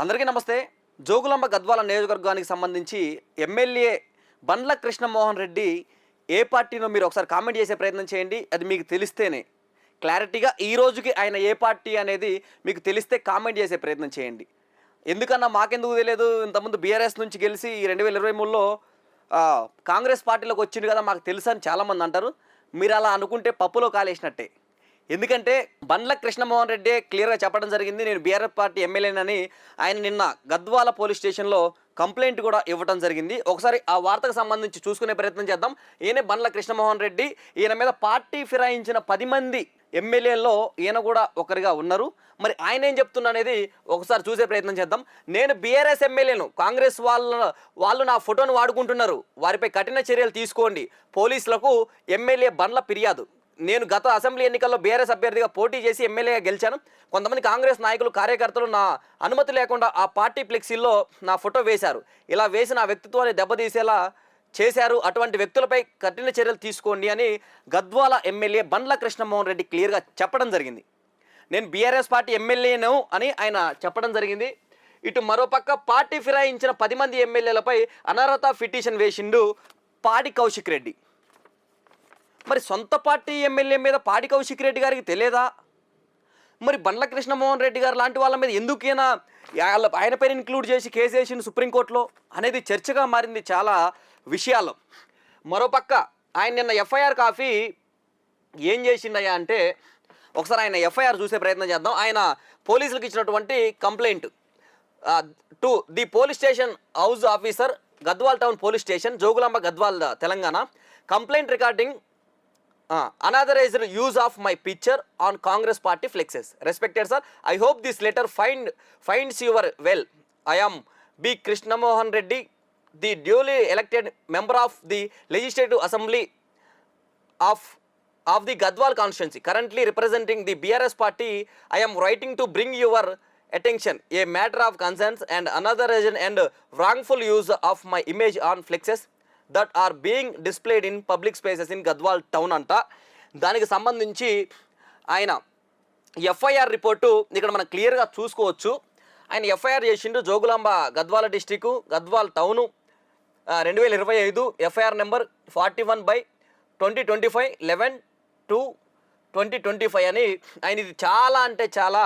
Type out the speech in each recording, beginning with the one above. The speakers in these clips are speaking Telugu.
అందరికీ నమస్తే. జోగులాంబ గద్వాల నియోజకవర్గానికి సంబంధించి ఎమ్మెల్యే బండ్ల కృష్ణమోహన్ రెడ్డి ఏ పార్టీనో మీరు ఒకసారి కామెంట్ చేసే ప్రయత్నం చేయండి. అది మీకు తెలిస్తేనే. క్లారిటీగా ఈ రోజుకి ఆయన ఏ పార్టీ అనేది మీకు తెలిస్తే కామెంట్ చేసే ప్రయత్నం చేయండి. ఎందుకన్నా మాకెందుకు తెలియదు? ఇంతకుముందు బీఆర్ఎస్ నుంచి గెలిచి ఈ రెండు వేల ఇరవై మూడులో కాంగ్రెస్ పార్టీలోకి వచ్చింది కదా మాకు తెలుసు అని చాలామంది అంటారు. మీరు అలా అనుకుంటే పప్పులో కాలేసినట్టే. ఎందుకంటే బండ్ల కృష్ణమోహన్ రెడ్డి క్లియర్గా చెప్పడం జరిగింది నేను బీఆర్ఎఫ్ పార్టీ ఎమ్మెల్యేనని. ఆయన నిన్న గద్వాల పోలీస్ స్టేషన్లో కంప్లైంట్ కూడా ఇవ్వడం జరిగింది. ఒకసారి ఆ వార్తకు సంబంధించి చూసుకునే ప్రయత్నం చేద్దాం. ఈయన బండ్ల కృష్ణమోహన్ రెడ్డి. ఈయన మీద పార్టీ ఫిరాయించిన పది మంది ఎమ్మెల్యేల్లో ఈయన కూడా ఒకరిగా ఉన్నారు. మరి ఆయన ఏం చెప్తున్నా అనేది ఒకసారి చూసే ప్రయత్నం చేద్దాం. నేను బీఆర్ఎస్ ఎమ్మెల్యేను కాంగ్రెస్ వాళ్ళ వాళ్ళు నా ఫోటోను వాడుకుంటున్నారు. వారిపై కఠిన చర్యలు తీసుకోండి. పోలీసులకు ఎమ్మెల్యే బండ్ల ఫిర్యాదు. నేను గత అసెంబ్లీ ఎన్నికల్లో బీఆర్ఎస్ అభ్యర్థిగా పోటీ చేసి ఎమ్మెల్యేగా గెలిచాను. కొంతమంది కాంగ్రెస్ నాయకులు కార్యకర్తలు నా అనుమతి లేకుండా ఆ పార్టీ ఫ్లెక్సీల్లో నా ఫోటో వేశారు. ఇలా వేసి నా వ్యక్తిత్వాన్ని దెబ్బతీసేలా చేశారు. అటువంటి వ్యక్తులపై కఠిన చర్యలు తీసుకోండి అని గద్వాల ఎమ్మెల్యే బండ్ల కృష్ణమోహన్ రెడ్డి క్లియర్గా చెప్పడం జరిగింది. నేను బీఆర్ఎస్ పార్టీ ఎమ్మెల్యేను అని ఆయన చెప్పడం జరిగింది. ఇటు మరోపక్క పార్టీ ఫిరాయించిన పది మంది ఎమ్మెల్యేలపై అనర్హత పిటిషన్ వేసిండు పాడి కౌశిక్ రెడ్డి. మరి సొంత పార్టీ ఎమ్మెల్యే మీద పాడి కౌశిక్ రెడ్డి గారికి తెలియదా? మరి బండ్ల కృష్ణమోహన్ రెడ్డి గారు లాంటి వాళ్ళ మీద ఎందుకైనా వాళ్ళ ఆయన పేరు ఇంక్లూడ్ చేసి కేసు వేసింది సుప్రీంకోర్టులో అనేది చర్చగా మారింది చాలా విషయాలు. మరోపక్క ఆయన నిన్న ఎఫ్ఐఆర్ కాఫీ ఏం చేసిండయ్యా అంటే ఒకసారి ఆయన ఎఫ్ఐఆర్ చూసే ప్రయత్నం చేద్దాం. ఆయన పోలీసులకు ఇచ్చినటువంటి complaint. To the police station house officer Gadwal town police station Jogulamba Gadwal Telangana. Complaint recording another is the use of my picture on Congress party flexes. Respected sir, I hope this letter find finds your well. I am B. Krishnamohan Reddy, the duly elected member of the Legislative Assembly of of the Gadwal constituency, currently representing the BRS party. I am writing to bring your attention a matter of concerns and another reason and wrongful use of my image on flexes that are being displayed in public spaces in Gadwal town అంట దానికి సంబంధించి ఆయన ఎఫ్ఐఆర్ రిపోర్టు ఇక్కడ మనం క్లియర్గా చూసుకోవచ్చు. ఆయన ఎఫ్ఐఆర్ చేసిండు జోగులాంబ గద్వాల డిస్టిక్ గద్వాల్ టౌను రెండు వేల ఇరవై ఐదు FIR number forty one by twenty twenty five eleven two twenty twenty five అని ఆయన ఇది చాలా అంటే చాలా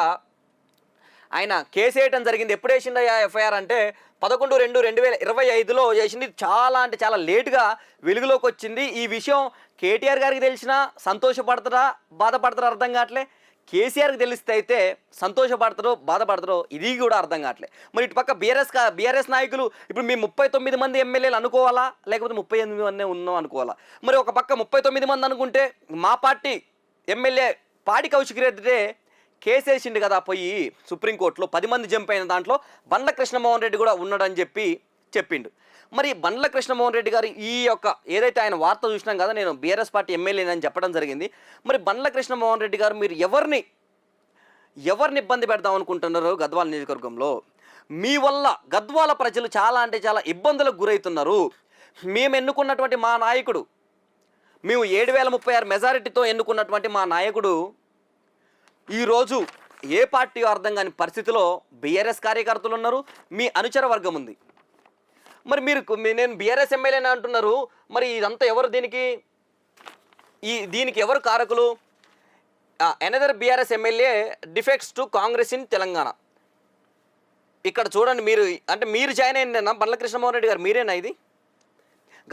ఆయన కేసు వేయటం జరిగింది. ఎప్పుడు వేసిండయా ఎఫ్ఐఆర్ అంటే పదకొండు రెండు రెండు వేల ఇరవై ఐదులో చేసింది. చాలా అంటే చాలా లేటుగా వెలుగులోకి వచ్చింది. ఈ విషయం కేటీఆర్ గారికి తెలిసినా సంతోషపడతారా బాధపడతారా అర్థం కావట్లే? కేసీఆర్కి తెలిస్తే అయితే సంతోషపడతారో బాధపడతారో ఇది కూడా అర్థం కావట్లే. మరి ఇటు పక్క బీఆర్ఎస్ బీఆర్ఎస్ నాయకులు ఇప్పుడు మీ ముప్పై తొమ్మిది మంది ఎమ్మెల్యేలు అనుకోవాలా? లేకపోతే ముప్పై ఎనిమిది మంది ఉన్నాం అనుకోవాలా? మరి ఒక పక్క ముప్పై తొమ్మిది మంది అనుకుంటే మా పార్టీ ఎమ్మెల్యే పాడి కౌశిక్ రెడ్డి కేసేసిండు కదా పోయి సుప్రీంకోర్టులో పది మంది జంప్ అయిన దాంట్లో బండ్ల కృష్ణమోహన్ రెడ్డి కూడా ఉన్నాడని చెప్పి చెప్పిండు. మరి బండ్ల కృష్ణమోహన్ రెడ్డి గారు ఈ యొక్క ఏదైతే ఆయన వార్త చూసినాం కదా నేను బీఆర్ఎస్ పార్టీ ఎమ్మెల్యేనని చెప్పడం జరిగింది. మరి బండ్ల కృష్ణమోహన్ రెడ్డి గారు మీరు ఎవరిని ఎవరిని ఇబ్బంది పెడదాం అనుకుంటున్నారు గద్వాల నియోజకవర్గంలో? మీ వల్ల గద్వాల ప్రజలు చాలా అంటే చాలా ఇబ్బందులకు గురవుతున్నారు మేము ఎన్నుకున్నటువంటి మా నాయకుడు మేము ఏడు వేల ముప్పై ఆరు మెజారిటీతో ఎన్నుకున్నటువంటి మా నాయకుడు ఈరోజు ఏ పార్టీ అర్థం కాని పరిస్థితిలో బీఆర్ఎస్ కార్యకర్తలు ఉన్నారు మీ అనుచర వర్గం ఉంది. మరి మీరు నేను బీఆర్ఎస్ ఎమ్మెల్యేని అంటున్నారు మరి ఇదంతా ఎవరు దీనికి? ఈ దీనికి ఎవరు కారకులు? Another BRS MLA defects to Congress in Telangana. ఇక్కడ చూడండి మీరు అంటే మీరు జాయిన్ అయిందేనా బండ్ల కృష్ణమోహన్ రెడ్డి గారు మీరేనా ఇది?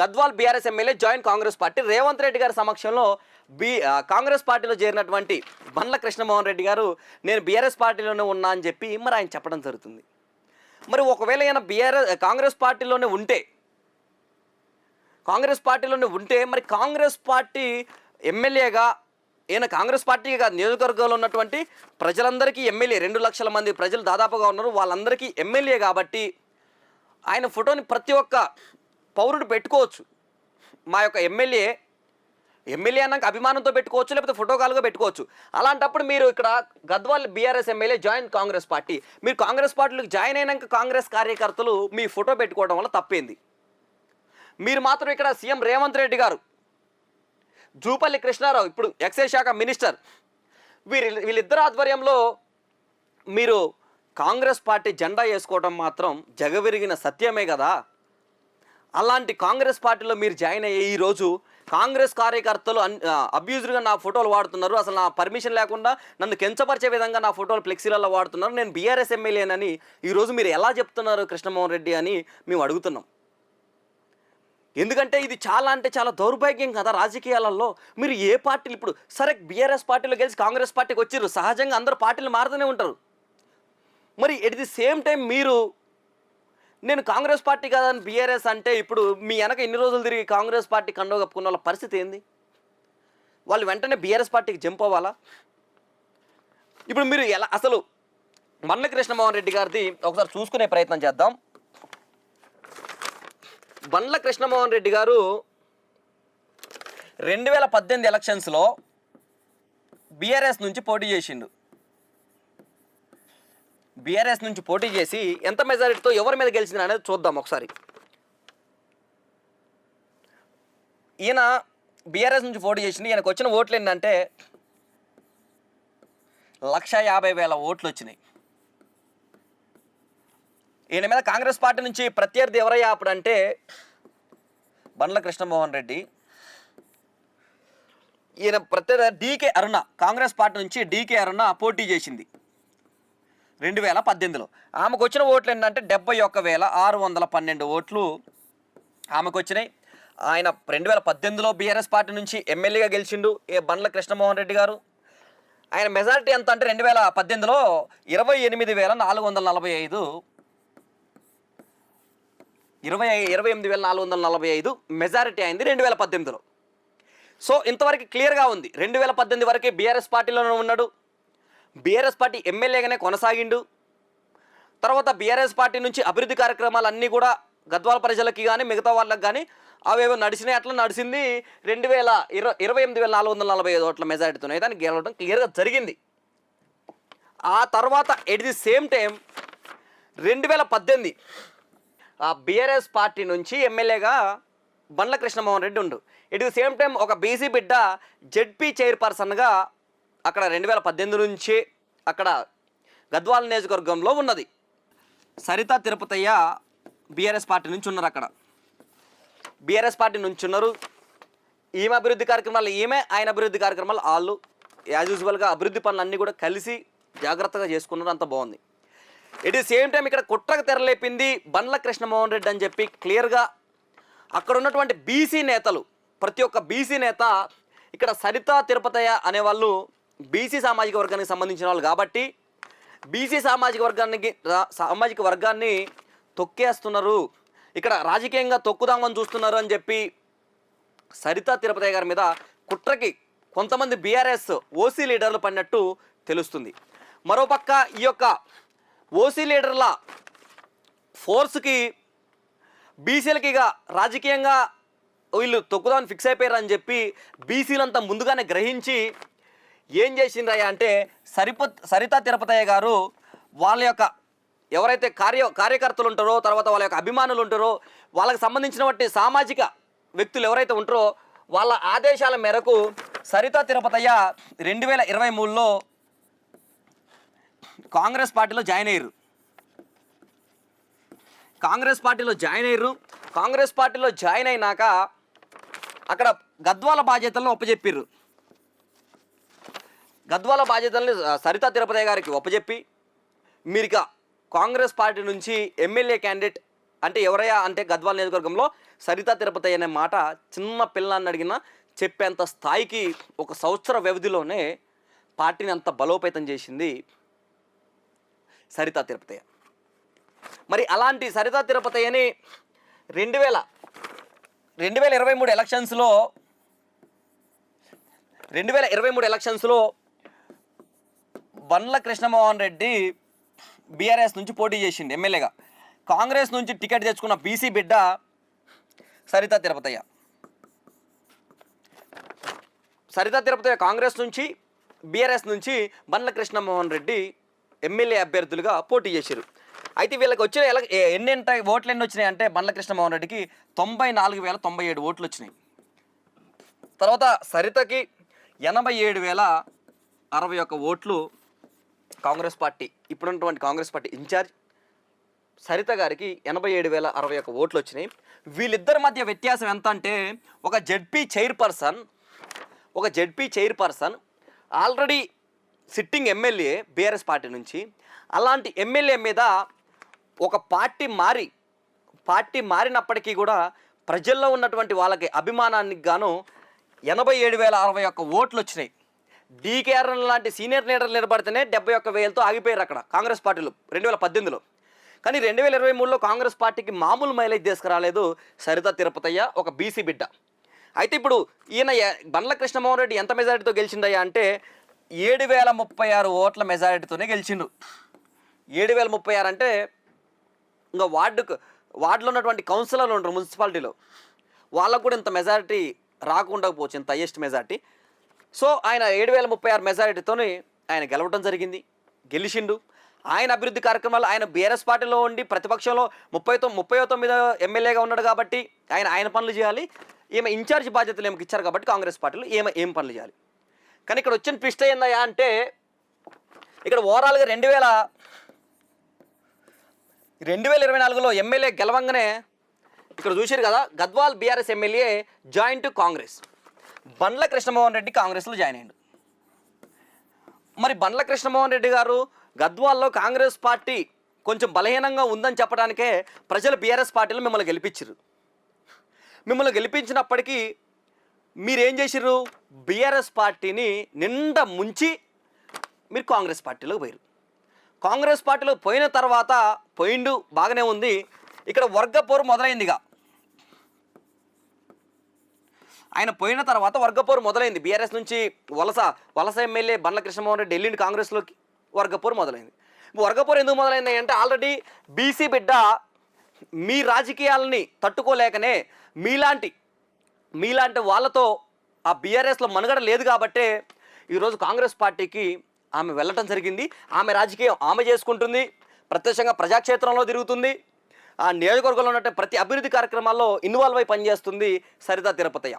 Gadwal BRS MLA join Congress party. Revanth Reddy గారి సమక్షంలో బీ కాంగ్రెస్ పార్టీలో చేరినటువంటి బండ్ల కృష్ణమోహన్ రెడ్డి గారు నేను బీఆర్ఎస్ పార్టీలోనే ఉన్నా అని చెప్పి మరి ఆయన చెప్పడం జరుగుతుంది. మరి ఒకవేళ ఆయన బీఆర్ఎస్ కాంగ్రెస్ పార్టీలోనే ఉంటే కాంగ్రెస్ పార్టీలోనే ఉంటే మరి కాంగ్రెస్ పార్టీ ఎమ్మెల్యేగా ఈయన కాంగ్రెస్ పార్టీ కాదు నియోజకవర్గంలో ఉన్నటువంటి ప్రజలందరికీ ఎమ్మెల్యే రెండు లక్షల మంది ప్రజలు దాదాపుగా ఉన్నారు. వాళ్ళందరికీ ఎమ్మెల్యే కాబట్టి ఆయన ఫోటోని ప్రతి ఒక్క పౌరుడు పెట్టుకోవచ్చు. మా యొక్క ఎమ్మెల్యే ఎమ్మెల్యే అన్నాక అభిమానంతో పెట్టుకోవచ్చు లేకపోతే ఫోటోకాలుగా పెట్టుకోవచ్చు. అలాంటప్పుడు మీరు ఇక్కడ Gadwal BRS MLA join Congress party. మీరు కాంగ్రెస్ పార్టీలకు జాయిన్ అయినాక కాంగ్రెస్ కార్యకర్తలు మీ ఫోటో పెట్టుకోవడం వల్ల తప్పేంది? మీరు మాత్రం ఇక్కడ సీఎం రేవంత్ రెడ్డి గారు జూపల్లి కృష్ణారావు ఇప్పుడు ఎక్సైజ్ శాఖ మినిస్టర్ వీరి వీళ్ళిద్దరు ఆధ్వర్యంలో మీరు కాంగ్రెస్ పార్టీ జెండా వేసుకోవడం మాత్రం జగవిరిగిన సత్యమే కదా? అలాంటి కాంగ్రెస్ పార్టీలో మీరు జాయిన్ అయ్యే ఈరోజు కాంగ్రెస్ కార్యకర్తలు అబ్యూజ్డ్గా నా ఫోటోలు వాడుతున్నారు. అసలు నా పర్మిషన్ లేకుండా నన్ను కించపరిచే విధంగా నా ఫోటోలు ఫ్లెక్సీలలో వాడుతున్నారు. నేను బీఆర్ఎస్ ఎమ్మెల్యేనని ఈరోజు మీరు ఎలా చెప్తున్నారు కృష్ణమోహన్ రెడ్డి అని మేము అడుగుతున్నాం. ఎందుకంటే ఇది చాలా అంటే చాలా దౌర్భాగ్యం కదా రాజకీయాలలో. మీరు ఏ పార్టీలు ఇప్పుడు సరే బీఆర్ఎస్ పార్టీలో గెలిచి కాంగ్రెస్ పార్టీకి వచ్చారు సహజంగా అందరు పార్టీలు మారుతూనే ఉంటారు. మరి ఎట్ ది సేమ్ టైం మీరు నేను కాంగ్రెస్ పార్టీ కాదని బీఆర్ఎస్ అంటే ఇప్పుడు మీ వెనక ఇన్ని రోజులు తిరిగి కాంగ్రెస్ పార్టీ కండవ కప్పుకున్న వాళ్ళ పరిస్థితి ఏంది? వాళ్ళు వెంటనే బీఆర్ఎస్ పార్టీకి జంప్ అవ్వాలా? ఇప్పుడు మీరు ఎలా అసలు మన్న కృష్ణమోహన్ రెడ్డి గారిది ఒకసారి చూసుకునే ప్రయత్నం చేద్దాం. బండ్ల కృష్ణమోహన్ రెడ్డి గారు రెండు వేల పద్దెనిమిది ఎలక్షన్స్లో బీఆర్ఎస్ నుంచి పోటీ చేసిండు. బీఆర్ఎస్ నుంచి పోటీ చేసి ఎంత మెజారిటీతో ఎవరి మీద గెలిచింది అనేది చూద్దాం ఒకసారి. ఈయన బీఆర్ఎస్ నుంచి పోటీ చేసింది ఈయనకు వచ్చిన ఓట్లు ఏంటంటే లక్ష యాభై వేల ఓట్లు వచ్చినాయి. ఈయన మీద కాంగ్రెస్ పార్టీ నుంచి ప్రత్యర్థి ఎవరయ్యా అప్పుడంటే బండ్ల కృష్ణమోహన్ రెడ్డి. ఈయన ప్రత్యర్థి డీకే అరుణ కాంగ్రెస్ పార్టీ నుంచి డీకే అరుణ పోటీ చేసింది. రెండు వేల పద్దెనిమిదిలో. ఆమెకు వచ్చిన ఓట్లు ఏంటంటే డెబ్బై ఒక్క వేల ఆరు వందల పన్నెండు ఓట్లు ఆమెకు వచ్చినాయి ఆయన రెండు వేల పద్దెనిమిదిలో బీఆర్ఎస్ పార్టీ నుంచి ఎమ్మెల్యేగా గెలిచిండు ఏ బండ్ల కృష్ణమోహన్ రెడ్డి గారు. ఆయన మెజారిటీ ఎంత అంటే రెండు వేల పద్దెనిమిదిలో ఇరవై ఎనిమిది వేల నాలుగు వందల నలభై ఐదు. ఇరవై ఇరవై ఎనిమిది వేల నాలుగు వందల నలభై ఐదు మెజారిటీ అయింది రెండు వేల పద్దెనిమిదిలో. సో ఇంతవరకు క్లియర్గా ఉంది. రెండు వేల పద్దెనిమిది వరకే బీఆర్ఎస్ పార్టీలోనే ఉన్నాడు. బీఆర్ఎస్ పార్టీ ఎమ్మెల్యేగానే కొనసాగిండు. తర్వాత బీఆర్ఎస్ పార్టీ నుంచి అభివృద్ధి కార్యక్రమాలు అన్నీ కూడా గద్వాల ప్రజలకి కానీ మిగతా వాళ్ళకి కానీ అవేవో నడిచినాయి. అట్లా నడిచింది రెండు వేల ఇరవై ఇరవై ఎనిమిది వేల నాలుగు వందల నలభై ఐదు ఓట్ల మెజార్టీతోనే దాన్ని గెలవడం క్లియర్గా జరిగింది. ఆ తర్వాత ఎట్ ది సేమ్ టైం రెండు వేల పద్దెనిమిది ఆ బీఆర్ఎస్ పార్టీ నుంచి ఎమ్మెల్యేగా బండ్ల కృష్ణమోహన్ రెడ్డి ఉండు. ఇట్ ది సేమ్ టైం ఒక బీసీ బిడ్డ జెడ్పీ చైర్పర్సన్గా అక్కడ రెండు వేల పద్దెనిమిది నుంచి అక్కడ గద్వాల నియోజకవర్గంలో ఉన్నది. సరిత తిరుపతయ్య బీఆర్ఎస్ పార్టీ నుంచి ఉన్నారు అక్కడ. బీఆర్ఎస్ పార్టీ నుంచి ఉన్నారు. ఈమె అభివృద్ధి కార్యక్రమాలు ఈమె ఆయన అభివృద్ధి కార్యక్రమాలు వాళ్ళు యాజ్ యూజువల్గా అభివృద్ధి పనులు అన్నీ కూడా కలిసి జాగ్రత్తగా చేసుకున్నారు. అంత బాగుంది. ఇట్ ఈ సేమ్ టైం ఇక్కడ కుట్రకు తెరలేపింది బండ్ల కృష్ణమోహన్ రెడ్డి అని చెప్పి క్లియర్గా అక్కడ ఉన్నటువంటి బీసీ నేతలు ప్రతి ఒక్క బీసీ నేత ఇక్కడ సరిత తిరుపతయ్య అనేవాళ్ళు బీసీ సామాజిక వర్గానికి సంబంధించిన వాళ్ళు కాబట్టి బీసీ సామాజిక వర్గానికి సామాజిక వర్గాన్ని తొక్కేస్తున్నారు. ఇక్కడ రాజకీయంగా తొక్కుదామని చూస్తున్నారు అని చెప్పి సరిత తిరుపతి గారి మీద కుట్రకి కొంతమంది బీఆర్ఎస్ ఓసీ లీడర్లు పడినట్టు తెలుస్తుంది. మరోపక్క ఈ యొక్క ఓసీ లీడర్ల ఫోర్స్కి బీసీలకి ఇక రాజకీయంగా వీళ్ళు తొక్కుదామని ఫిక్స్ అయిపోయారని చెప్పి బీసీలంతా ముందుగానే గ్రహించి ఏం చేసిండ్రయ్యా అంటే సరిపో సరితా తిరుపతయ్య గారు వాళ్ళ యొక్క ఎవరైతే కార్య కార్యకర్తలు ఉంటారో తర్వాత వాళ్ళ యొక్క అభిమానులు ఉంటారో వాళ్ళకి సంబంధించినటువంటి సామాజిక వ్యక్తులు ఎవరైతే ఉంటారో వాళ్ళ ఆదేశాల మేరకు సరితా తిరుపతయ్య రెండు వేల ఇరవై మూడులో కాంగ్రెస్ పార్టీలో జాయిన్ అయ్యారు. కాంగ్రెస్ పార్టీలో జాయిన్ అయ్యారు. కాంగ్రెస్ పార్టీలో జాయిన్ అయినాక అక్కడ గద్వాల బాధ్యతలను ఒప్పజెప్పిర్రు. గద్వాల బాధ్యతల్ని సరితా తిరుపతి గారికి ఒప్పజెప్పి మీరు ఇక కాంగ్రెస్ పార్టీ నుంచి ఎమ్మెల్యే క్యాండిడేట్ అంటే ఎవరయ్యా అంటే గద్వాల నియోజకవర్గంలో సరితా తిరుపతి అనే మాట చిన్న పిల్లాన్ని అడిగినా చెప్పేంత స్థాయికి ఒక సంవత్సర వ్యవధిలోనే పార్టీని అంత బలోపేతం చేసింది సరితా తిరుపతయ్య మరి అలాంటి సరితా తిరుపతయ్యని రెండు వేల రెండు వేల ఇరవై మూడు ఎలక్షన్స్లో రెండు వేల ఇరవై మూడు ఎలక్షన్స్లో బండ్ల కృష్ణమోహన్ రెడ్డి బీఆర్ఎస్ నుంచి పోటీ చేసింది ఎమ్మెల్యేగా. కాంగ్రెస్ నుంచి టికెట్ తెచ్చుకున్న బీసీ బిడ్డ సరితా తిరుపతయ్య. సరితా తిరుపతయ్య కాంగ్రెస్ నుంచి బీఆర్ఎస్ నుంచి బండ్ల కృష్ణమోహన్ రెడ్డి ఎమ్మెల్యే అభ్యర్థులుగా పోటీ చేశారు అయితే వీళ్ళకి వచ్చిన ఎలా ఎన్ని ఓట్లు ఎన్ని వచ్చినాయి అంటే బండ్ల కృష్ణమోహన్ రెడ్డికి తొంభై నాలుగు వేల తొంభై ఏడు ఓట్లు వచ్చినాయి. తర్వాత సరితకి ఎనభై ఏడు వేల అరవై ఒక్క ఓట్లు కాంగ్రెస్ పార్టీ ఇప్పుడున్నటువంటి కాంగ్రెస్ పార్టీ ఇన్ఛార్జ్ సరిత గారికి ఎనభై ఏడు వేల అరవై ఒక ఓట్లు వచ్చినాయి. వీళ్ళిద్దరి మధ్య వ్యత్యాసం ఎంత అంటే ఒక జెడ్పీ చైర్పర్సన్ ఒక ZP chairperson already sitting MLA BRS party నుంచి అలాంటి ఎమ్మెల్యే మీద ఒక పార్టీ మారి పార్టీ మారినప్పటికీ కూడా ప్రజల్లో ఉన్నటువంటి వాళ్ళకి అభిమానానికి గాను ఎనభై ఏడు వేల అరవై ఒక్క ఓట్లు వచ్చినాయి. డీకేఆర్ఎన్ లాంటి సీనియర్ లీడర్లు నిలబడితేనే డెబ్బై ఒక్క వేలతో ఆగిపోయారు అక్కడ కాంగ్రెస్ పార్టీలు రెండు వేల పద్దెనిమిదిలో. కానీ రెండు వేల ఇరవై మూడులో కాంగ్రెస్ పార్టీకి మామూలు మైలేజ్ తీసుకురాలేదు సరిత తిరుపతయ్య ఒక బీసీ బిడ్డ. అయితే ఇప్పుడు ఈయన బండ్ల కృష్ణమోహన్ రెడ్డి ఎంత మెజారిటీతో గెలిచిందయ్యా అంటే ఏడు వేల ముప్పై ఆరు ఓట్ల మెజారిటీతోనే గెలిచిండు. ఏడు వేల ముప్పై ఆరు అంటే ఇంకా వార్డుకు వార్డులో ఉన్నటువంటి కౌన్సిలర్లు ఉంటారు మున్సిపాలిటీలో. వాళ్ళకు కూడా ఇంత మెజారిటీ రాకుండా పోవచ్చు ఇంత హయ్యెస్ట్ మెజారిటీ. సో ఆయన ఏడు వేల ముప్పై ఆరు మెజారిటీతోని ఆయన గెలవడం జరిగింది. గెలిచిండు. ఆయన అభివృద్ధి కార్యక్రమాలు ఆయన బీఆర్ఎస్ పార్టీలో ఉండి ప్రతిపక్షంలో ముప్పై తొమ్మిది ముప్పై తొమ్మిదో ఎమ్మెల్యేగా ఉన్నాడు కాబట్టి ఆయన ఆయన పనులు చేయాలి. ఈమె ఇన్ఛార్జ్ బాధ్యతలు ఏమికి ఇచ్చారు కాబట్టి కాంగ్రెస్ పార్టీలో ఏమ ఏం పనులు చేయాలి. కానీ ఇక్కడ వచ్చిన ట్విస్ట్ ఏందయ్యా అంటే ఇక్కడ ఓవరాల్గా రెండు వేల రెండు వేల ఇరవై నాలుగులో ఎమ్మెల్యే గెలవంగానే ఇక్కడ చూశారు కదా Gadwal BRS MLA joint to Congress. Bandla Krishnamohan Reddy కాంగ్రెస్లో జాయిన్ అయ్యాడు. మరి బండ్ల కృష్ణమోహన్ రెడ్డి గారు గద్వాల్లో కాంగ్రెస్ పార్టీ కొంచెం బలహీనంగా ఉందని చెప్పడానికే ప్రజలు బీఆర్ఎస్ పార్టీలో మిమ్మల్ని గెలిపించారు మిమ్మల్ని గెలిపించినప్పటికీ మీరేం చేసిర్రు? బీఆర్ఎస్ పార్టీని నిండా ముంచి మీరు కాంగ్రెస్ పార్టీలోకి పోయారు కాంగ్రెస్ పార్టీలో పోయిన తర్వాత పోయిండు బాగానే ఉంది. ఇక్కడ వర్గపోరు మొదలైందిగా. ఆయన పోయిన తర్వాత వర్గపోరు మొదలైంది. బీఆర్ఎస్ నుంచి వలస వలస ఎమ్మెల్యే బండ్ల కృష్ణమోహన్ రెడ్డి వెళ్ళిండి కాంగ్రెస్లోకి వర్గపోరు మొదలైంది. వర్గపోరు ఎందుకు మొదలైంది అంటే ఆల్రెడీ బీసీ బిడ్డ మీ రాజకీయాలని తట్టుకోలేకనే మీలాంటి మీలాంటి వాళ్ళతో ఆ బీఆర్ఎస్లో మనుగడ లేదు కాబట్టే ఈరోజు కాంగ్రెస్ పార్టీకి ఆమె వెళ్ళటం జరిగింది. ఆమె రాజకీయం ఆమె చేసుకుంటుంది. ప్రత్యక్షంగా ప్రజాక్షేత్రంలో తిరుగుతుంది. ఆ నియోజకవర్గంలో ఉన్నట్టు ప్రతి అభివృద్ధి కార్యక్రమాల్లో ఇన్వాల్వ్ అయి పనిచేస్తుంది సరిత తిరుపతయ్య.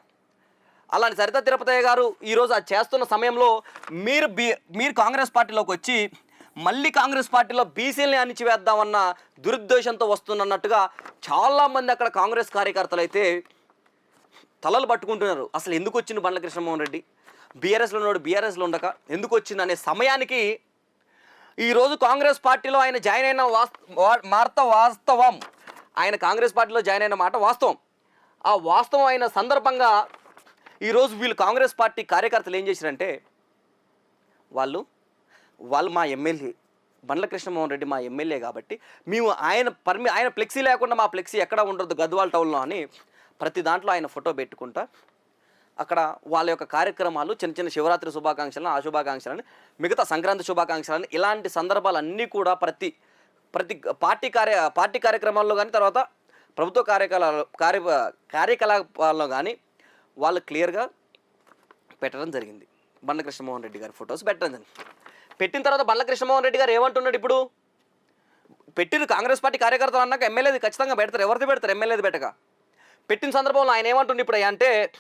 అలాంటి సరిత తిరుపతయ్య గారు ఈరోజు అది చేస్తున్న సమయంలో మీరు బీ మీరు కాంగ్రెస్ పార్టీలోకి వచ్చి మళ్ళీ కాంగ్రెస్ పార్టీలో బీసీలని అణిచివేద్దామన్న దురుద్దేశంతో వస్తున్నట్టుగా చాలామంది అక్కడ కాంగ్రెస్ కార్యకర్తలు అయితే తలలు పట్టుకుంటున్నారు. అసలు ఎందుకు వచ్చింది బండ్ల కృష్ణమోహన్ రెడ్డి? బీఆర్ఎస్లో ఉన్నాడు బీఆర్ఎస్లో ఉండక ఎందుకు వచ్చింది అనే సమయానికి ఈరోజు కాంగ్రెస్ పార్టీలో ఆయన జాయిన్ అయిన వాస్త వా- వార్త వాస్తవం. ఆయన కాంగ్రెస్ పార్టీలో జాయిన్ అయిన మాట వాస్తవం. ఆ వాస్తవం అయిన సందర్భంగా ఈరోజు వీళ్ళు కాంగ్రెస్ పార్టీ కార్యకర్తలు ఏం చేశారంటే వాళ్ళు వాళ్ళు మా ఎమ్మెల్యే బండ్ల కృష్ణమోహన్ రెడ్డి మా ఎమ్మెల్యే కాబట్టి మేము ఆయన పర్మి ఆయన ఫ్లెక్సీ లేకుండా మా ఫ్లెక్సీ ఎక్కడ ఉండదు గద్వాల టౌన్లో అని ప్రతి దాంట్లో ఆయన ఫోటో పెట్టుకుంటా అక్కడ వాళ్ళ యొక్క కార్యక్రమాలు చిన్న చిన్న శివరాత్రి శుభాకాంక్షలను ఆ శుభాకాంక్షలని మిగతా సంక్రాంతి శుభాకాంక్షలని ఇలాంటి సందర్భాలన్నీ కూడా ప్రతి ప్రతి పార్టీ కార్య పార్టీ కార్యక్రమాల్లో కానీ తర్వాత ప్రభుత్వ కార్యకలాపాలు కార్య కార్యకలాపాల్లో కానీ వాళ్ళు క్లియర్గా పెట్టడం జరిగింది. బండ్ల కృష్ణమోహన్ రెడ్డి గారి ఫొటోస్ పెట్టడం జరిగింది. పెట్టిన తర్వాత బండ్ల కృష్ణమోహన్ రెడ్డి గారు ఏమంటున్నాడు ఇప్పుడు? పెట్టిరు కాంగ్రెస్ పార్టీ కార్యకర్తలు అన్నాక ఎమ్మెల్యేది ఖచ్చితంగా పెడతారు. ఎవరిది పెడతారు ఎమ్మెల్యేది పెట్టక? పెట్టిన సందర్భంలో ఆయన ఏమంటుండే ఇప్పుడు అంటే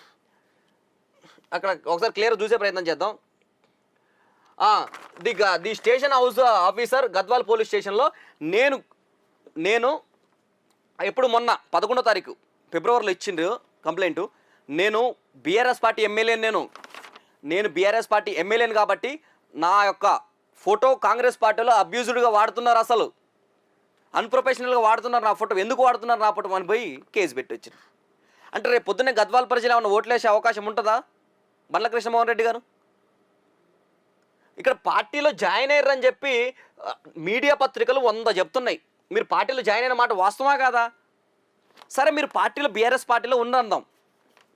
అక్కడ ఒకసారి క్లియర్ చూసే ప్రయత్నం చేద్దాం. ది గ- the station house officer Gadwal police స్టేషన్లో నేను నేను ఎప్పుడు మొన్న పదకొండో తారీఖు ఫిబ్రవరిలో ఇచ్చిండ్రు కంప్లైంట్. నేను బీఆర్ఎస్ పార్టీ ఎమ్మెల్యే నేను. నేను బీఆర్ఎస్ పార్టీ ఎమ్మెల్యేని కాబట్టి నా యొక్క ఫోటో కాంగ్రెస్ పార్టీలో అబ్యూజ్డ్గా వాడుతున్నారు అసలు. అన్ప్రొఫెషనల్గా వాడుతున్నారు నా ఫోటో. ఎందుకు వాడుతున్నారు నా ఫోటో? అని పోయి కేసు పెట్టి అంటే రేపు పొద్దున్నే గద్వాల ప్రజలు ఏమైనా ఓట్లేసే అవకాశం ఉంటుందా? బండ్ల కృష్ణమోహన్ రెడ్డి గారు? ఇక్కడ పార్టీలో జాయిన్ అయ్యారని చెప్పి మీడియా పత్రికలు వంద చెప్తున్నాయి. మీరు పార్టీలో జాయిన్ అయిన మాట వాస్తవా కాదా? సరే మీరు పార్టీలో బీఆర్ఎస్ పార్టీలో ఉన్నందాం.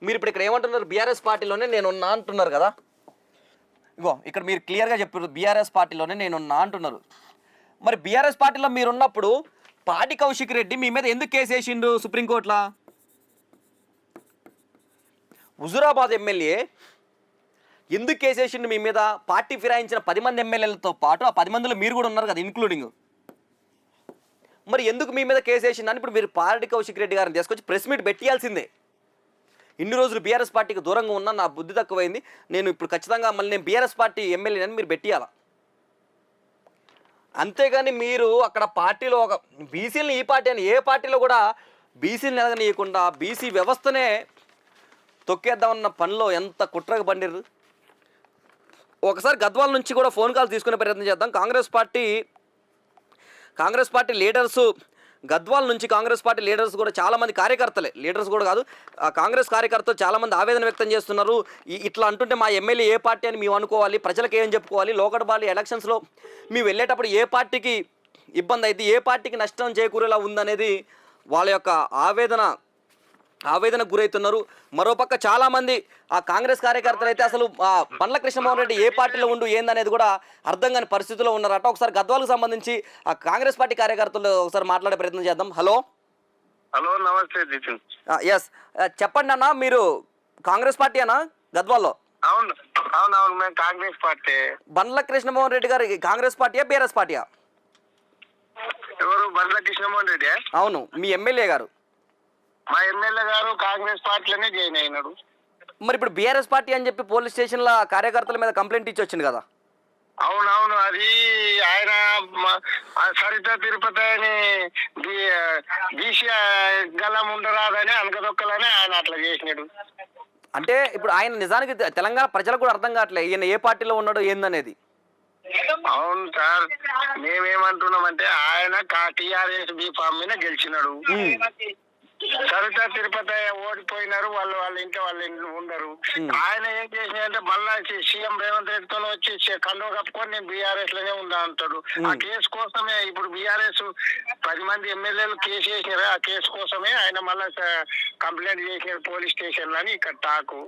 మీరు ఇప్పుడు ఇక్కడ ఏమంటున్నారు? బీఆర్ఎస్ పార్టీలోనే నేను ఉన్నా అంటున్నారు కదా. ఇగో ఇక్కడ మీరు క్లియర్గా చెప్పారు. బీఆర్ఎస్ పార్టీలోనే నేను ఉన్నా అంటున్నారు. మరి బీఆర్ఎస్ పార్టీలో మీరు ఉన్నప్పుడు పాటి కౌశిక్ రెడ్డి మీ మీద ఎందుకు కేసు వేసిండు సుప్రీంకోర్టులో? హుజురాబాద్ ఎమ్మెల్యే ఎందుకు కేసేసిండు మీ మీద? పార్టీ ఫిరాయించిన పది మంది ఎమ్మెల్యేలతో పాటు ఆ పది మందిలో మీరు కూడా ఉన్నారు కదా ఇన్క్లూడింగ్ మరి ఎందుకు మీ మీద కేసేసిందని ఇప్పుడు మీరు పార్టీ కౌశిక్ రెడ్డి గారిని తీసుకొచ్చి ప్రెస్ మీట్ పెట్టియాల్సిందే. ఇన్ని రోజులు బీఆర్ఎస్ పార్టీకి దూరంగా ఉన్నా నా బుద్ధి తక్కువైంది. నేను ఇప్పుడు ఖచ్చితంగా మళ్ళీ నేను బీఆర్ఎస్ పార్టీ ఎమ్మెల్యేనని మీరు పెట్టియాలా? అంతేగాని మీరు అక్కడ పార్టీలో ఒక బీసీలని ఈ పార్టీ అని ఏ పార్టీలో కూడా బీసీని ఎదగనీయకుండా బీసీ వ్యవస్థనే తొక్కేద్దామన్న పనిలో ఎంత కుట్రకు పండిర్రు? ఒకసారి గద్వాల నుంచి కూడా ఫోన్ కాల్ తీసుకునే ప్రయత్నం చేద్దాం. Congress party Congress party leaders Gadwal నుంచి కాంగ్రెస్ పార్టీ లీడర్స్ కూడా చాలామంది కార్యకర్తలే. లీడర్స్ కూడా కాదు ఆ కాంగ్రెస్ కార్యకర్తలు చాలామంది ఆవేదన వ్యక్తం చేస్తున్నారు. ఈ- ఇట్లా అంటుంటే మా ఎమ్మెల్యే ఏ పార్టీ అని మేము అనుకోవాలి ప్రజలకు ఏం చెప్పుకోవాలి లోకల్ ఎలక్షన్స్లో మేము వెళ్ళేటప్పుడు ఏ పార్టీకి ఇబ్బంది అయితే ఏ పార్టీకి నష్టం చేకూరేలా ఉందనేది వాళ్ళ యొక్క ఆవేదన ఆవేదనకు గురవుతున్నారు మరోపక్క చాలామంది ఆ కాంగ్రెస్ కార్యకర్తలు అయితే అసలు ఆ బండ్ల కృష్ణమోహన్ రెడ్డి ఏ పార్టీలో ఉండు ఏందనేది కూడా అర్థం కాని పరిస్థితిలో ఉన్నారట. ఒకసారి గద్వాలకు సంబంధించి ఆ కాంగ్రెస్ పార్టీ కార్యకర్తలు ఒకసారి మాట్లాడే ప్రయత్నం చేద్దాం. హలో. హలో నమస్తే జితిన్. ఎస్ చెప్పండి అన్న మీరు కాంగ్రెస్ పార్టీ అన్న గద్వాల్లో? అవును అవును అవును మేము Congress party. Bandla Krishnamohan Reddy garu Congress పార్టీయా బీఆర్ఎస్ పార్టీయా? ఎవరు బండ్ల కృష్ణమోహన్ రెడ్డి అవును మీ ఎమ్మెల్యే గారు. మా ఎమ్మెల్యే గారు కాంగ్రెస్ పార్టీలోనే జాయిన్ అయినాడు. మరి ఇప్పుడు బీఆర్ఎస్ పార్టీ అని చెప్పి పోలీస్ స్టేషన్లో కార్యకర్తల మీద కంప్లైంట్ ఇచ్చి వచ్చింది కదా? అవునవును అది ఆయన సరిత తిరుపతి అని బీసీ గలం ఉండరాదని అనకదొక్కలని ఆయన అట్లా చేసినాడు. అంటే ఇప్పుడు ఆయన నిజానికి తెలంగాణ ప్రజలకు కూడా అర్థం కావట్లేదు ఈయన ఏ పార్టీలో ఉన్నాడో ఏందనేది? అవును సార్ మేమేమంటున్నామంటే ఆయన టిఆర్ఎస్ బి ఫామ్ మీద గెలిచినాడు. సరిత తిరుపతి ఓడిపోయినారు. వాళ్ళు వాళ్ళ ఇంట్లో వాళ్ళ ఇంట్లో ఉండరు. ఆయన ఏం చేసినాయంటే మళ్ళా సీఎం రేవంత్ రెడ్డితో వచ్చి కండువ కప్పుకొని నేను బీఆర్ఎస్లోనే ఉందా అంటాడు ఆ కేసు కోసమే ఇప్పుడు బీఆర్ఎస్ పది మంది ఎమ్మెల్యేలు కేసు చేసినారు? ఆ కేసు కోసమే ఆయన మళ్ళా కంప్లైంట్ చేసినారు పోలీస్ స్టేషన్ అని ఇక్కడ టాకు.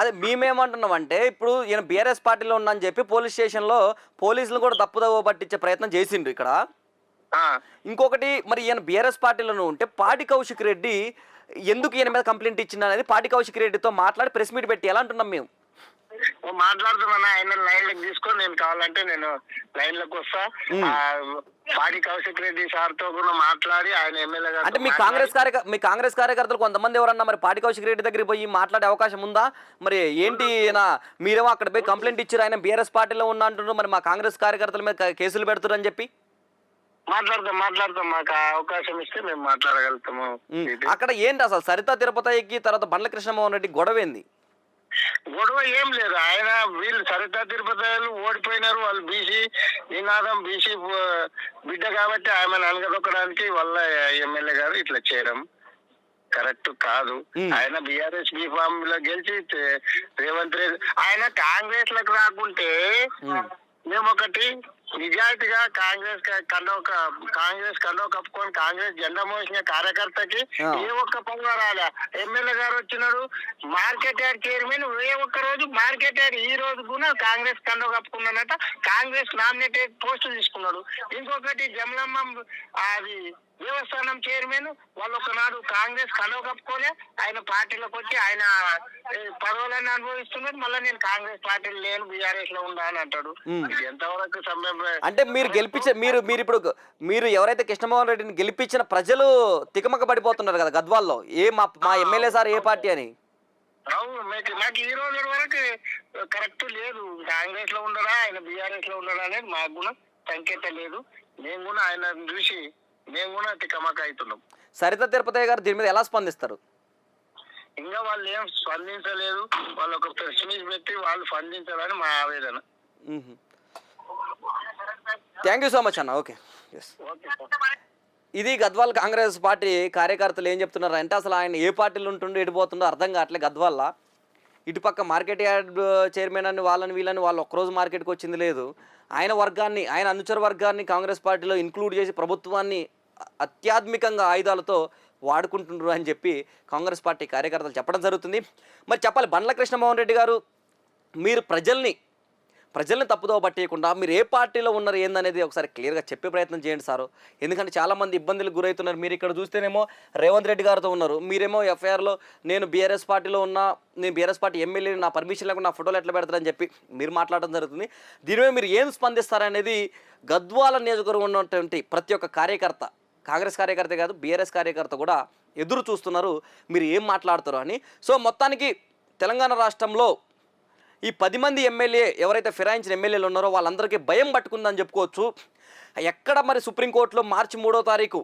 అదే మేమేమంటున్నాం అంటే ఇప్పుడు ఈయన బీఆర్ఎస్ పార్టీలో ఉన్నా అని చెప్పి పోలీస్ స్టేషన్లో పోలీసులు కూడా తప్పుదవ పట్టించే ప్రయత్నం చేసిండ్రు ఇక్కడ. ఇంకొకటి మరి ఈయన బీఆర్ఎస్ పార్టీలోనే ఉంటే పాడి కౌశిక్ రెడ్డి ఎందుకు ఈయన మీద కంప్లైంట్ ఇచ్చింది అనేది పాడి కౌశిక్ రెడ్డితో మాట్లాడి ప్రెస్ మీట్ పెట్టి ఎలా అంటున్నాం మేము? మాట్లాడుతున్నా ఆయన లైన్లోకి తీసుకొని నేను కావాలంటే నేను లైన్లోకి వస్తా. పాడి కౌశిక్ రెడ్డి సార్తో కూడా మాట్లాడి ఆయన ఎమ్మెల్యే అంటే మీ కాంగ్రెస్ కార్యక మీ కాంగ్రెస్ కార్యకర్తలు కొంతమంది ఎవరన్నా మరి పాడి కౌశిక్ రెడ్డి దగ్గరికి పోయి మాట్లాడే అవకాశం ఉందా? మరి ఏంటి మీరేమో అక్కడ పోయి కంప్లైంట్ ఇచ్చారు ఆయన బీఆర్ఎస్ పార్టీలో ఉన్నా అంటున్నారు మరి మా కాంగ్రెస్ కార్యకర్తల మీద కేసులు పెడుతున్నారు అని చెప్పి. మాట్లాడతాం మాట్లాడతాం మాకు అవకాశం ఇస్తే మేము మాట్లాడగలుగుతాము. అక్కడ ఏంటి అసలు? సరిత తిరుపతికి తర్వాత బండ్ల కృష్ణమోహన్ రెడ్డి గొడవ ఏంది? గొడవ ఏం లేదు. ఆయన వీళ్ళు సరితా తిరుపతి ఓడిపోయినారు. వాళ్ళు బీసీ నినాదం బీసీ బిడ్డ కాబట్టి ఆమెను అనగదొక్కడానికి వాళ్ళ ఎమ్మెల్యే గారు ఇట్లా చేయడం కరెక్ట్ కాదు. ఆయన బీఆర్ఎస్ బీ ఫామ్లో గెలిచి రేవంత్ రెడ్డి ఆయన కాంగ్రెస్లకు రాకుంటే Hmm. నిజాయితీగా కాంగ్రెస్ క- కండవ క- కాంగ్రెస్ కండవ కప్పుకొని కాంగ్రెస్ జెండా మోసిన కార్యకర్తకి. ఏ ఒక్క పనులు రాలే. ఎమ్మెల్యే గారు వచ్చినాడు మార్కెట్ యార్డ్ చైర్మన్ ఏ ఒక్క రోజు మార్కెట్ యార్డ్ ఈ రోజు కూడా కాంగ్రెస్ కండవ కప్పుకున్నానట కాంగ్రెస్ నామినేటెడ్ పోస్ట్ తీసుకున్నాడు. ఇంకొకటి జమలమ్మ అది దేవస్థానం చైర్మన్ వాళ్ళు ఒకనాడు కాంగ్రెస్ కండవ కప్పుకొని ఆయన పార్టీలోకి వచ్చి ఆయన ఏ, పదవులన్నీ అనుభవిస్తున్నాడు మళ్ళీ నేను కాంగ్రెస్ పార్టీలో లేను బీఆర్ఎస్లో ఉండా అని అంటాడు. ఎంతవరకు సమయం అంటే మీరు గెలిపించే మీరు మీరు ఇప్పుడు మీరు ఎవరైతే కృష్ణమోహన్ రెడ్డిని గెలిపించిన ప్రజలు తికమక పడిపోతున్నారు కదా గద్వాల్లో. ఏ మా మా ఎమ్మెల్యే సార్ ఏ పార్టీ అని? అవును మీకు నాకు ఈ రోజు వరకు కరెక్ట్ లేదు. కాంగ్రెస్లో ఉండరా ఆయన బీఆర్ఎస్లో ఉండరా అనేది మాకు కూడా సంకేతం లేదు. మేము కూడా ఆయన చూసి మేము కూడా తికమక అవుతున్నాం. సరిత తిరుపతి గారు దీని మీద ఎలా స్పందిస్తారు? ఇంకా వాళ్ళు ఏం స్పందించలేదు. వాళ్ళు ఒక ప్రెస్ మీట్ పెట్టి వాళ్ళు స్పందించాలని మా ఆవేదన. థ్యాంక్ యూ సో మచ్ అన్న. ఓకే ఇది గద్వాల్ కాంగ్రెస్ పార్టీ కార్యకర్తలు ఏం చెప్తున్నారు అంటే అసలు ఆయన ఏ పార్టీలో ఉంటుండో ఎడిపోతుండో అర్థం కావట్లేదు గద్వాల్ల. ఇటుపక్క మార్కెట్ యార్డ్ చైర్మన్ అని వాళ్ళని వీళ్ళని వాళ్ళు ఒక్కరోజు మార్కెట్కి వచ్చింది లేదు. ఆయన వర్గాన్ని ఆయన అనుచర వర్గాన్ని కాంగ్రెస్ పార్టీలో ఇంక్లూడ్ చేసి ప్రభుత్వాన్ని అ- అత్యాధునికంగా ఆయుధాలతో వాడుకుంటున్నారు అని చెప్పి కాంగ్రెస్ పార్టీ కార్యకర్తలు చెప్పడం జరుగుతుంది. మరి చెప్పాలి బండ్ల కృష్ణమోహన్ రెడ్డి గారు మీరు ప్రజల్ని ప్రజల్ని తప్పుదో పట్టేయకుండా మీరు ఏ పార్టీలో ఉన్నారు ఏందనేది ఒకసారి క్లియర్గా చెప్పే ప్రయత్నం చేయండి సారు. ఎందుకంటే చాలామంది ఇబ్బందులకు గురవుతున్నారు. మీరు ఇక్కడ చూస్తేనేమో రేవంత్ రెడ్డి గారితో ఉన్నారు. మీరేమో ఎఫ్ఐఆర్లో నేను బీఆర్ఎస్ పార్టీలో ఉన్నా నేను బీఆర్ఎస్ పార్టీ ఎమ్మెల్యే నా పర్మిషన్ లేకుండా నా ఫోటోలు ఎట్లా పెడతారని చెప్పి మీరు మాట్లాడడం జరుగుతుంది. దీనిపై మీరు ఏం స్పందిస్తారనేది గద్వాల నియోజకవర్గం ఉన్నటువంటి ప్రతి ఒక్క కార్యకర్త కాంగ్రెస్ కార్యకర్త కాదు బీఆర్ఎస్ కార్యకర్త కూడా ఎదురు చూస్తున్నారు. మీరు ఏం మాట్లాడతారు అని. సో మొత్తానికి తెలంగాణ రాష్ట్రంలో ఈ పది మంది ఎమ్మెల్యే ఎవరైతే ఫిరాయించిన ఎమ్మెల్యేలు ఉన్నారో వాళ్ళందరికీ భయం పట్టుకుందని చెప్పుకోవచ్చు. ఎక్కడ మరి సుప్రీంకోర్టులో మార్చి మూడో తారీఖు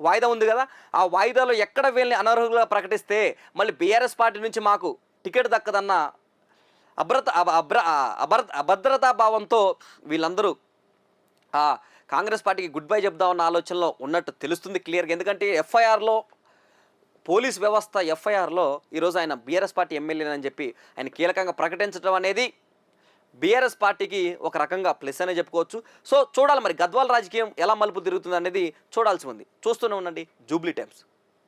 వాయిదా ఉంది కదా? ఆ వాయిదాలో ఎక్కడ వీళ్ళని అనర్హులుగా ప్రకటిస్తే మళ్ళీ బీఆర్ఎస్ పార్టీ నుంచి మాకు టికెట్ దక్కదన్న అభ్రత అభ్ర అభద్ర అభద్రతా భావంతో వీళ్ళందరూ కాంగ్రెస్ పార్టీకి గుడ్ బై చెప్దామన్న ఆలోచనలో ఉన్నట్టు తెలుస్తుంది క్లియర్గా. ఎందుకంటే ఎఫ్ఐఆర్లో పోలీస్ వ్యవస్థ ఎఫ్ఐఆర్లో ఈరోజు ఆయన బీఆర్ఎస్ పార్టీ ఎమ్మెల్యేనని చెప్పి ఆయన కీలకంగా ప్రకటించడం అనేది బీఆర్ఎస్ పార్టీకి ఒక రకంగా ప్లస్ అనే చెప్పుకోవచ్చు. సో చూడాలి మరి గద్వాల రాజకీయం ఎలా మలుపు తిరుగుతుంది అనేది చూడాల్సి ఉంది. చూస్తూనే ఉండండి జూబ్లీ టైమ్స్.